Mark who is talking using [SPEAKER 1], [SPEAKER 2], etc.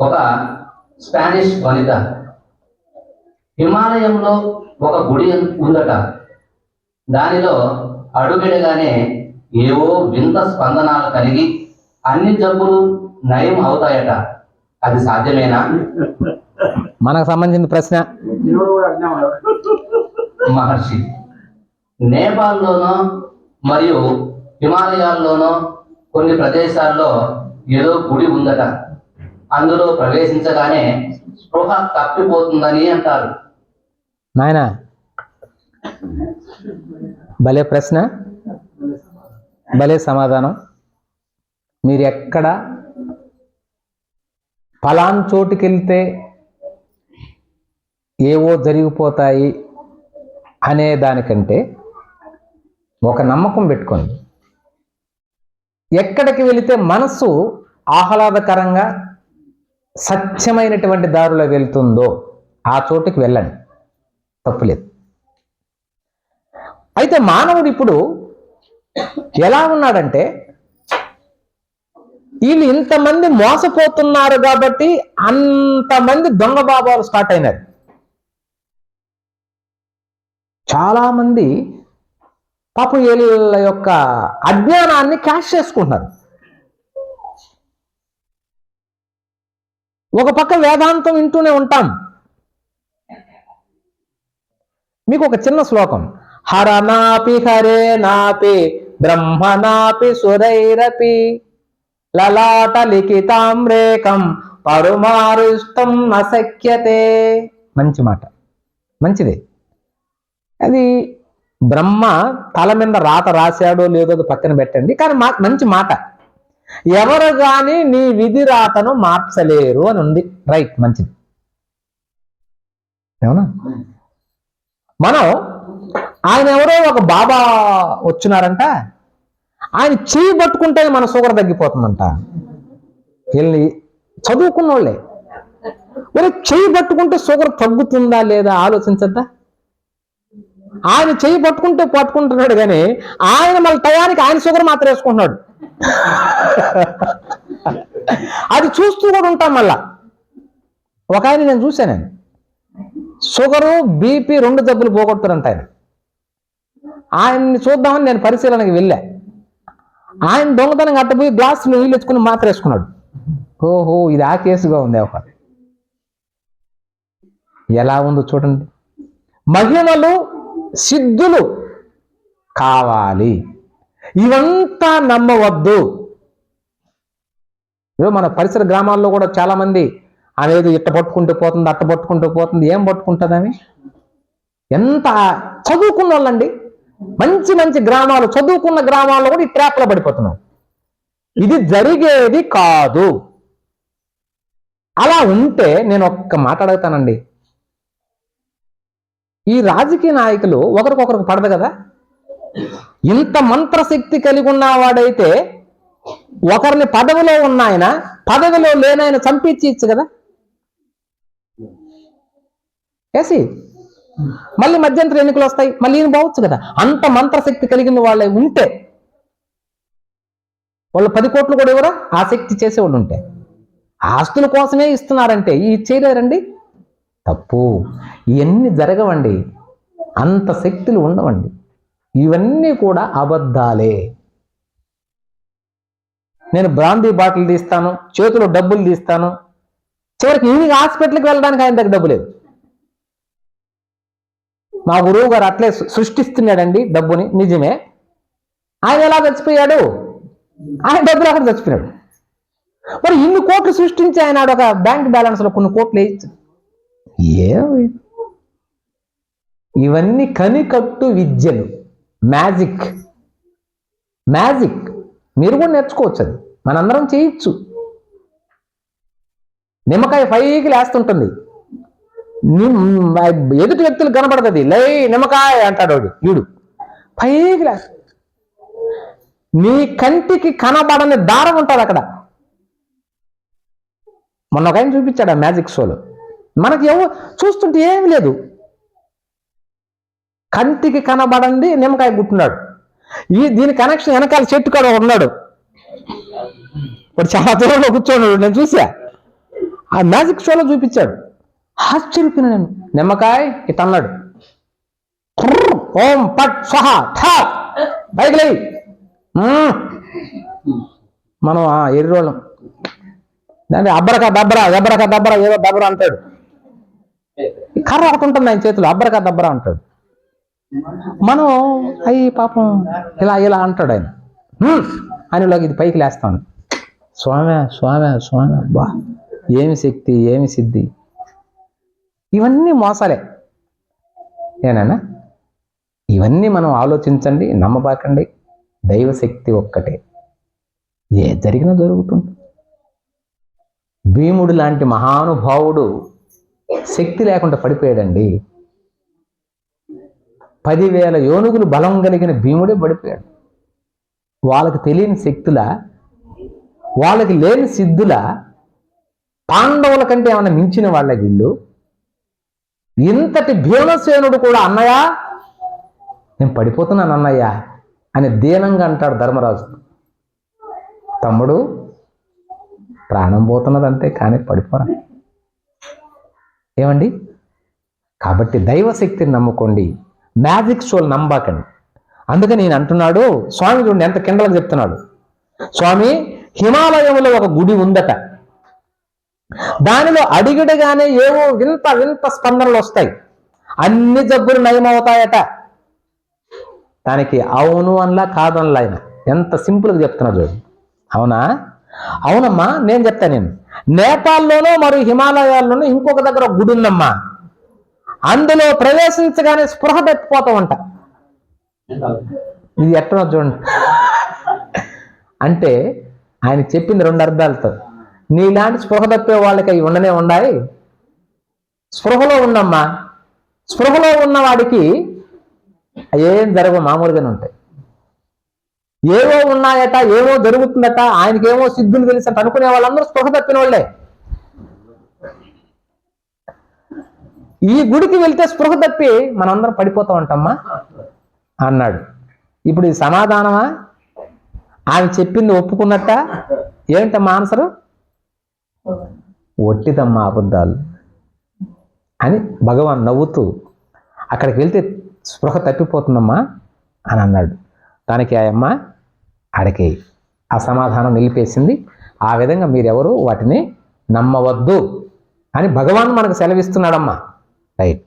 [SPEAKER 1] ఒక స్పానిష్ వనిత. హిమాలయంలో ఒక గుడి ఉందట. దానిలో అడుగడగానే ఏవో వింత స్పందనాలు కలిగి అన్ని జబ్బులు నయం అవుతాయట. అది సాధ్యమేనా?
[SPEAKER 2] మనకు సంబంధించిన ప్రశ్న.
[SPEAKER 1] మహర్షి నేపాల్లోనో మరియు హిమాలయాల్లోనో కొన్ని ప్రదేశాల్లో ఏదో గుడి ఉందట. అందులో ప్రవేశించగానే స్పృహ తప్పిపోతుందని అంటారు.
[SPEAKER 2] నాయన భలే ప్రశ్న భలే సమాధానం. మీరు ఎక్కడ ఫలాన్ చోటుకెళ్తే ఏవో జరిగిపోతాయి అనే దానికంటే ఒక నమ్మకం పెట్టుకోండి. ఎక్కడికి వెళితే మనస్సు ఆహ్లాదకరంగా సత్యమైనటువంటి దారిలో వెళ్తుందో ఆ చోటుకి వెళ్ళండి. తప్పులేదు. అయితే మానవుడు ఇప్పుడు ఎలా ఉన్నాడంటే వీళ్ళు ఇంతమంది మోసపోతున్నారు కాబట్టి అంతమంది దొంగ బాబాలు స్టార్ట్ అయినారు. చాలామంది పాపం వీళ్ళ యొక్క అజ్ఞానాన్ని క్యాష్ చేసుకుంటున్నారు. ఒక పక్క వేదాంతం వింటూనే ఉంటాం. మీకు ఒక చిన్న శ్లోకం. హర నాపి హరే నాపి బ్రహ్మ నాపి సురైరపి లలాట లిఖితాం పరుమారుష్టం అసఖ్యతే మంచి మాట. మంచిది. అది బ్రహ్మ తల మీద రాత రాశాడో లేదో పక్కన పెట్టండి. కానీ మా మంచి మాట. ఎవరు కానీ నీ విధి రాతను మార్చలేరు అని ఉంది. రైట్ మంచిది. ఏమన్నా? మనం ఆయన ఎవరో ఒక బాబా వచ్చినారంట. ఆయన చేయి పట్టుకుంటే మన షుగర్ తగ్గిపోతుందంట. వీళ్ళని చదువుకున్న వాళ్ళే మరి చేయి పట్టుకుంటే షుగర్ తగ్గుతుందా లేదా ఆలోచించద్దా? ఆయన చేయి పట్టుకుంటే పట్టుకుంటున్నాడు కానీ ఆయన మళ్ళీ టయానికి ఆయన షుగర్ మాత్రం వేసుకుంటున్నాడు. అది చూస్తూ కూడా ఉంటాం మళ్ళా. ఒక ఆయన నేను చూశాను నేను. షుగరు బీపీ రెండు దెబ్బలు పోగొడుతున్నంత ఆయన. ఆయన్ని చూద్దామని నేను పరిశీలనకి వెళ్ళా. ఆయన దొంగతనం అట్టపోయి గ్లాస్ నీళ్ళు ఎత్తుకుని మాత్ర వేసుకున్నాడు. ఓహో ఇది ఆ కేసుగా ఉంది ఒక. ఎలా ఉందో చూడండి. మహిళలు సిద్ధులు కావాలి. ఇవంతా నమ్మవద్దు. ఇవో మన పరిసర గ్రామాల్లో కూడా చాలామంది అనేది ఇట్ట పట్టుకుంటూ పోతుంది అట్ట పట్టుకుంటూ పోతుంది ఏం పట్టుకుంటుంది ఆమె ఎంత చదువుకున్న వాళ్ళండి. మంచి మంచి గ్రామాలు చదువుకున్న గ్రామాల్లో కూడా ఈ ట్రాప్లో పడిపోతున్నాం. ఇది జరిగేది కాదు. అలా ఉంటే నేను ఒక్క మాట అడుగుతానండి. ఈ రాజకీయ నాయకులు ఒకరికొకరికి పడదు కదా? ఇంత మంత్రశక్తి కలిగి ఉన్నవాడైతే ఒకరిని పదవిలో ఉన్నాయన పదవిలో లేనాయన చంపించచ్చు కదా? ఏసి? మళ్ళీ మధ్యంతర ఎన్నికలు వస్తాయి మళ్ళీ ఈయన పోవచ్చు కదా? అంత మంత్రశక్తి కలిగిన వాళ్ళే ఉంటే వాళ్ళు పది కోట్లు కూడా ఇవ్వరా? ఆ శక్తి చేసేవాళ్ళు ఉంటే. ఆస్తుల కోసమే ఇస్తున్నారంటే. ఈ చేయలేరండి? తప్పు. ఇవన్నీ జరగవండి. అంత శక్తులు ఉండవండి. ఇవన్నీ కూడా అబద్ధాలే. నేను బ్రాందీ బాటిల్ తీస్తాను చేతిలో డబ్బులు తీస్తాను. చివరికి ఈయనకి హాస్పిటల్కి వెళ్ళడానికి ఆయన దగ్గర డబ్బు లేదు. మా గురువు గారు అట్లే సృష్టిస్తున్నాడండి డబ్బుని. నిజమే. ఆయన ఎలా చచ్చిపోయాడు? ఆయన డబ్బులు అక్కడ చచ్చిపోయాడు మరి ఇన్ని కోట్లు సృష్టించి ఆయన ఒక బ్యాంక్ బ్యాలెన్స్లో కొన్ని కోట్లు వేయచ్చు ఏమి? ఇవన్నీ కనికట్టు విద్యలు. మ్యాజిక్ మ్యాజిక్ మీరు కూడా నేర్చుకోవచ్చు అది. మనందరం చేయొచ్చు. నిమ్మకాయ పైకి లేస్తుంటుంది. ఎదుటి వ్యక్తులు కనబడుతుంది. లై నిమ్మకాయ అంటాడు వాడు. వీడు. పైకి లే నీ కంటికి కనబడని దారం ఉంటుంది అక్కడ. మొన్న ఒక ఆయన చూపించాడు ఆ మ్యాజిక్ షోలో మనకి ఎవ చూస్తుంటే ఏమీ లేదు. కంటికి కనబడండి నిమ్మకాయ గుట్టున్నాడు ఈ దీని కనెక్షన్ వెనకాల చెట్టు కాడ ఉన్నాడు. వాడు చాలా దూరంలో కూర్చోన్నాడు నేను చూసా ఆ మ్యాజిక్ షోలో చూపించాడు. ఆశ్చర్యపోయినా నేను. నిమ్మకాయ ఇట్ అన్నాడు. ఓం పట్ సహా ఠా బైక్ లే మనం ఆ ఎర్రోళ్ళం. దాన్ని అబ్బరక దబ్బరా దబ్బరక దబ్బరా ఏదో దబ్బరా అంటాడు. కర్ర ఒకటి ఉంటుంది ఆయన చేతిలో అబ్బరకా దబ్బరా అంటాడు. మనం అయ్యి పాపం ఇలా ఇలా అంటాడు ఆయన. అని ఇలాగ ఇది పైకి లేస్తాను. స్వామి స్వామి స్వామి బా ఏమి శక్తి ఏమి సిద్ధి? ఇవన్నీ మోసాలే. ఏనానా ఇవన్నీ మనం ఆలోచించండి నమ్మబాకండి. దైవశక్తి ఒక్కటే. ఏ జరిగినా జరుగుతుంది. భీముడు లాంటి మహానుభావుడు శక్తి లేకుండా పడిపోయాడండి. పదివేల యోనుగులు బలం కలిగిన భీముడే పడిపోయాడు. వాళ్ళకి తెలియని శక్తుల వాళ్ళకి లేని సిద్ధుల పాండవుల కంటే ఏమైనా మించిన వాళ్ళ వీళ్ళు? ఇంతటి భీమసేనుడు కూడా అన్నయ్య నేను పడిపోతున్నాను అన్నయ్య అని దీనంగా అంటాడు ధర్మరాజు. తమ్ముడు ప్రాణం పోతున్నది అంతే కానీ పడిపోరా. ఏమండి? కాబట్టి దైవశక్తిని నమ్ముకోండి. మ్యాజిక్ షోలు నమ్మకండి. అందుకని నేను అంటున్నాడు స్వామి చూడండి ఎంత కిండలకు చెప్తున్నాడు. స్వామి హిమాలయంలో ఒక గుడి ఉందట. దానిలో అడిగిడగానే ఏవో వింత వింత స్పందనలు వస్తాయి. అన్ని జబ్బులు నయమవుతాయట. దానికి అవును అనలా కాదనలా ఆయన. ఎంత సింపుల్గా చెప్తున్నాడు చూడు. అవునా? అవునమ్మా నేను చెప్తా నేను. నేపాల్లోనూ మరియు హిమాలయాల్లోనూ ఇంకొక దగ్గర గుడి ఉందమ్మా. అందులో ప్రవేశించగానే స్పృహ తప్పిపోతామంట ఇది ఎట్టనో చూడండి. అంటే ఆయన చెప్పింది రెండు అర్థాలతో. నీలాంటి స్పృహ తప్పే వాళ్ళకి అవి ఉండనే ఉండాలి. స్పృహలో ఉన్నమ్మా. స్పృహలో ఉన్నవాడికి ఏం జరగవు మామూలుగానే ఉంటాయి. ఏవో ఉన్నాయట ఏవో జరుగుతుందట ఆయనకేమో సిద్ధులు తెలుసట అనుకునే వాళ్ళందరూ స్పృహ తప్పిన వాళ్ళే. ఈ గుడికి వెళ్తే స్పృహ తప్పి మనందరం పడిపోతా ఉంటామా? అన్నాడు. ఇప్పుడు ఇది సమాధానమా? ఆమె చెప్పింది ఒప్పుకున్నట్ట? ఏంటమ్మా ఆన్సరు? ఒట్టిదమ్మా అబద్ధాలు అని భగవాన్ నవ్వుతూ అక్కడికి వెళ్తే స్పృహ తప్పిపోతుందమ్మా అని అన్నాడు. దానికి ఆ అమ్మ ఆడికి ఆ సమాధానం నిలిపేసింది. ఆ విధంగా మీరెవరు వాటిని నమ్మవద్దు అని భగవాన్ మనకు సెలవిస్తున్నాడమ్మా. రైట్.